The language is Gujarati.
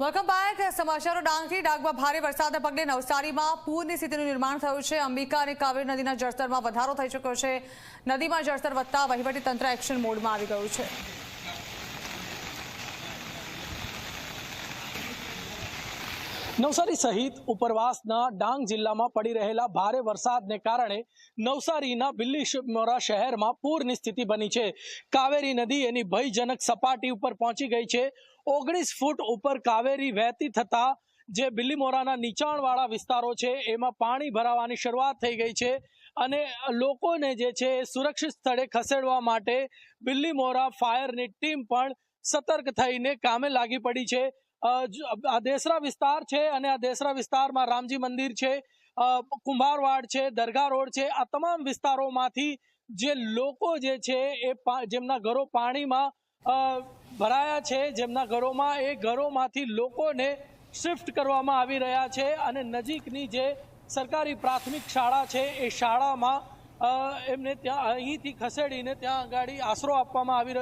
વેલકમ બેક સમાચારો ડાંગથી ડાંગમાં ભારે વરસાદને પગલે નવસારીમાં પૂરની સ્થિતિનું નિર્માણ થયું છે. અંબિકા અને કાવેરી નદીના જળસ્તરમાં વધારો થઈ ચૂક્યો છે. નદીમાં જળસ્તર વધતા વહીવટી તંત્ર એક્શન મોડમાં આવી ગયું છે. નવસારી સહિત ઉપરવાસના ડાંગ જિલ્લામાં પડી રહેલા ભારે વરસાદને કારણે નવસારીના બિલ્લીમોરા શહેરમાં પૂરની સ્થિતિ બની છે. કાવેરી નદી એની ભયજનક સપાટી ઉપર પહોંચી ગઈ છે. ઓગણીસ ફૂટ ઉપર કાવેરી વહેતી થતા જે બિલ્લીમોરાના નીચાણવાળા વિસ્તારો છે, એમાં પાણી ભરાવાની શરૂઆત થઈ ગઈ છે અને લોકોને જે છે સુરક્ષિત સ્થળે ખસેડવા માટે બિલ્લીમોરા ફાયરની ટીમ પણ સતર્ક થઈને કામે લાગી પડી છે. આ દેસરા વિસ્તાર છે અને આ દેસરા વિસ્તારમાં રામજી મંદિર છે કુંભારવાડ છે, દરગાહ રોડ છે, આ તમામ વિસ્તારોમાંથી જે લોકો જે છે એ જેમના ઘરો પાણીમાં ભરાયા છે, જેમના ઘરોમાં, એ ઘરોમાંથી લોકોને શિફ્ટ કરવામાં આવી રહ્યા છે અને નજીકની જે સરકારી પ્રાથમિક શાળા છે એ શાળામાં એમને ત્યાં અહીંથી ખસેડીને ત્યાં આગળ આશરો આપવામાં આવી રહ્યો